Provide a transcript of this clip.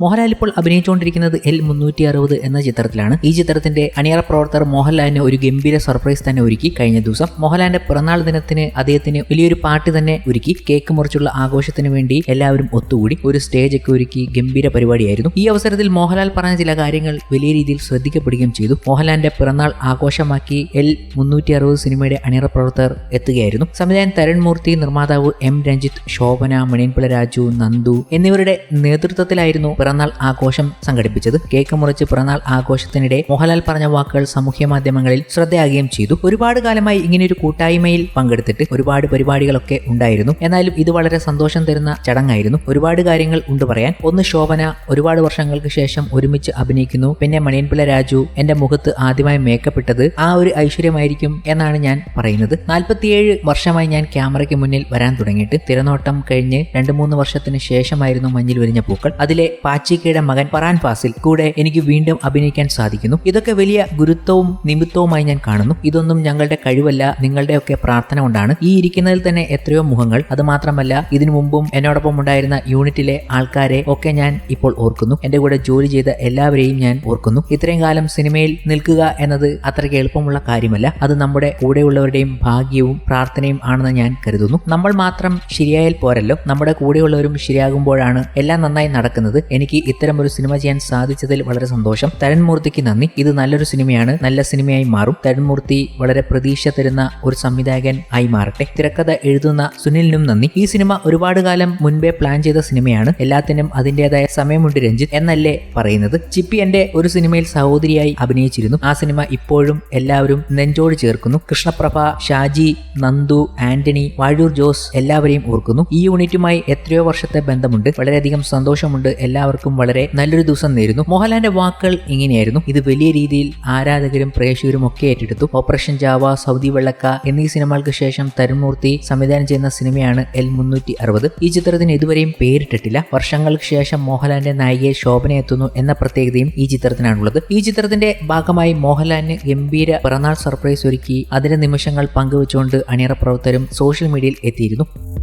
മോഹൻലാൽ ഇപ്പോൾ അഭിനയിച്ചുകൊണ്ടിരിക്കുന്നത് എൽ മുന്നൂറ്റി അറുപത് എന്ന ചിത്രത്തിലാണ്. ഈ ചിത്രത്തിന്റെ അണിയറ പ്രവർത്തകർ മോഹൻലാലിന് ഒരു ഗംഭീര സർപ്രൈസ് തന്നെ ഒരുക്കി കഴിഞ്ഞ ദിവസം. മോഹൻലാലിന്റെ പിറന്നാൾ ദിനത്തിന് അദ്ദേഹത്തിന് വലിയൊരു പാർട്ടി തന്നെ ഒരുക്കി. കേക്ക് മുറിച്ചുള്ള ആഘോഷത്തിന് വേണ്ടി എല്ലാവരും ഒത്തുകൂടി ഒരു സ്റ്റേജ് ഒക്കെ ഒരുക്കി ഗംഭീര പരിപാടിയായിരുന്നു. ഈ അവസരത്തിൽ മോഹൻലാൽ പറഞ്ഞ ചില കാര്യങ്ങൾ വലിയ രീതിയിൽ ശ്രദ്ധിക്കപ്പെടുകയും ചെയ്തു. മോഹൻലാലിന്റെ പിറന്നാൾ ആഘോഷമാക്കി എൽ മുന്നൂറ്റി അറുപത് സിനിമയുടെ അണിയറ പ്രവർത്തകർ എത്തുകയായിരുന്നു. സംവിധായകൻ തരൺ മൂർത്തി നിർമ്മാതാവ് എം രഞ്ജിത്ത് ശോഭന മണിയൻപിള്ള രാജു നന്ദു എന്നിവരുടെ നേതൃത്വത്തിലായിരുന്നു പിറന്നാൾ ആഘോഷം സംഘടിപ്പിച്ചത്. കേക്ക് മുറിച്ച് പിറന്നാൾ ആഘോഷത്തിനിടെ മോഹൻലാൽ പറഞ്ഞ വാക്കുകൾ സാമൂഹ്യ മാധ്യമങ്ങളിൽ ശ്രദ്ധയാകുകയും ചെയ്തു. ഒരുപാട് കാലമായി ഇങ്ങനെയൊരു കൂട്ടായ്മയിൽ പങ്കെടുത്തിട്ട് ഒരുപാട് പരിപാടികളൊക്കെ ഉണ്ടായിരുന്നു. എന്നാലും ഇത് വളരെ സന്തോഷം തരുന്ന ചടങ്ങായിരുന്നു. ഒരുപാട് കാര്യങ്ങൾ ഉണ്ട് പറയാൻ. ഒന്ന് ശോഭന ഒരുപാട് വർഷങ്ങൾക്ക് ശേഷം ഒരുമിച്ച് അഭിനയിക്കുന്നു. പിന്നെ മണിയൻപിള്ള രാജു എന്റെ മുഖത്ത് ആദ്യമായി മേക്കപ്പ് ഇട്ടത് ആ ഒരു ഐശ്വര്യമായിരിക്കും എന്നാണ് ഞാൻ പറയുന്നത്. നാൽപ്പത്തിയേഴ് വർഷമായി ഞാൻ ക്യാമറയ്ക്ക് മുന്നിൽ വരാൻ തുടങ്ങിയിട്ട് തിരനോട്ടം കഴിഞ്ഞ് രണ്ട് മൂന്ന് വർഷത്തിന് ശേഷമായിരുന്നു മഞ്ഞിൽ വിരിഞ്ഞ പൂക്കൾ. അതിലെ പാച്ചിക്കയുടെ മകൻ പറാൻ ഫാസിൽ കൂടെ എനിക്ക് വീണ്ടും അഭിനയിക്കാൻ സാധിക്കുന്നു. ഇതൊക്കെ വലിയ ഗുരുത്വവും നിമിത്തവുമായി ഞാൻ കാണുന്നു. ഇതൊന്നും ഞങ്ങളുടെ കഴിവല്ല നിങ്ങളുടെയൊക്കെ പ്രാർത്ഥന കൊണ്ടാണ്. ഈ ഇരിക്കുന്നതിൽ തന്നെ എത്രയോ മുഖങ്ങൾ. അത് മാത്രമല്ല ഇതിനു മുമ്പും എന്നോടൊപ്പം ഉണ്ടായിരുന്ന യൂണിറ്റിലെ ആൾക്കാരെ ഒക്കെ ഞാൻ ഇപ്പോൾ ഓർക്കുന്നു. എന്റെ കൂടെ ജോലി ചെയ്ത എല്ലാവരെയും ഞാൻ ഓർക്കുന്നു. ഇത്രയും കാലം സിനിമയിൽ നിൽക്കുക എന്നത് അത്രയ്ക്ക് എളുപ്പമുള്ള കാര്യമല്ല. അത് നമ്മുടെ കൂടെയുള്ളവരുടെയും ഭാഗ്യവും പ്രാർത്ഥനയും ആണെന്ന് ഞാൻ കരുതുന്നു. നമ്മൾ മാത്രം ശരിയായാൽ പോരല്ലോ. നമ്മുടെ കൂടെയുള്ളവരും ശരിയാകുമ്പോഴാണ് എല്ലാം നന്നായി നടക്കുന്നത്. എനിക്ക് ഇത്തരം ഒരു സിനിമ ചെയ്യാൻ സാധിച്ചതിൽ വളരെ സന്തോഷം. തരൺമൂർത്തിക്ക് നന്ദി. ഇത് നല്ലൊരു സിനിമയാണ്. നല്ല സിനിമയായി മാറും. തരൺമൂർത്തി വളരെ പ്രതീക്ഷ തരുന്ന ഒരു സംവിധായകൻ ആയി മാറട്ടെ. തിരക്കഥ എഴുതുന്ന സുനിലിനും നന്ദി. ഈ സിനിമ ഒരുപാട് കാലം മുൻപേ പ്ലാൻ ചെയ്ത സിനിമയാണ്. എല്ലാത്തിനും അതിന്റെതായ സമയമുണ്ട് രഞ്ജിത്ത് എന്നല്ലേ പറയുന്നത്. ചിപ്പി എന്റെ ഒരു സിനിമയിൽ സഹോദരിയായി അഭിനയിച്ചിരുന്നു. ആ സിനിമ ഇപ്പോഴും എല്ലാവരും നെഞ്ചോട് ചേർക്കുന്നു. കൃഷ്ണപ്രഭ ഷാജി നന്ദു ആന്റണി വാഴൂർ ജോസ് എല്ലാവരെയും ഓർക്കുന്നു. ഈ യൂണിറ്റുമായി എത്രയോ വർഷത്തെ ബന്ധമുണ്ട്. വളരെയധികം സന്തോഷമുണ്ട്. എല്ലാവർക്കും വളരെ നല്ലൊരു ദിവസം നേരുന്നു. മോഹൻലാലിന്റെ വാക്കുകൾ ഇങ്ങനെയായിരുന്നു. ഇത് വലിയ രീതിയിൽ ആരാധകരും പ്രേക്ഷകരും ഒക്കെ ഏറ്റെടുത്തു. ഓപ്പറേഷൻ ജാവ സൗദി വെള്ളക്ക എന്നീ സിനിമകൾക്ക് ശേഷം തരുൺമൂർത്തി സംവിധാനം ചെയ്യുന്ന സിനിമയാണ് എൽ മുന്നൂറ്റി അറുപത് ഈ ചിത്രത്തിന് ഇതുവരെയും പേരിട്ടിട്ടില്ല. വർഷങ്ങൾക്ക് ശേഷം മോഹൻലാലിന്റെ നായികയെ ശോഭന എത്തുന്നു എന്ന പ്രത്യേകതയും ഈ ചിത്രത്തിനാണുള്ളത്. ഈ ചിത്രത്തിന്റെ ഭാഗമായി മോഹൻലാലിന് ഗംഭീര പിറന്നാൾ സർപ്രൈസ് ഒരുക്കി അതിന്റെ നിമിഷങ്ങൾ പങ്കുവച്ചുകൊണ്ട് അണിയറ പ്രവർത്തകരും സോഷ്യൽ മീഡിയയിൽ എത്തിയിരുന്നു.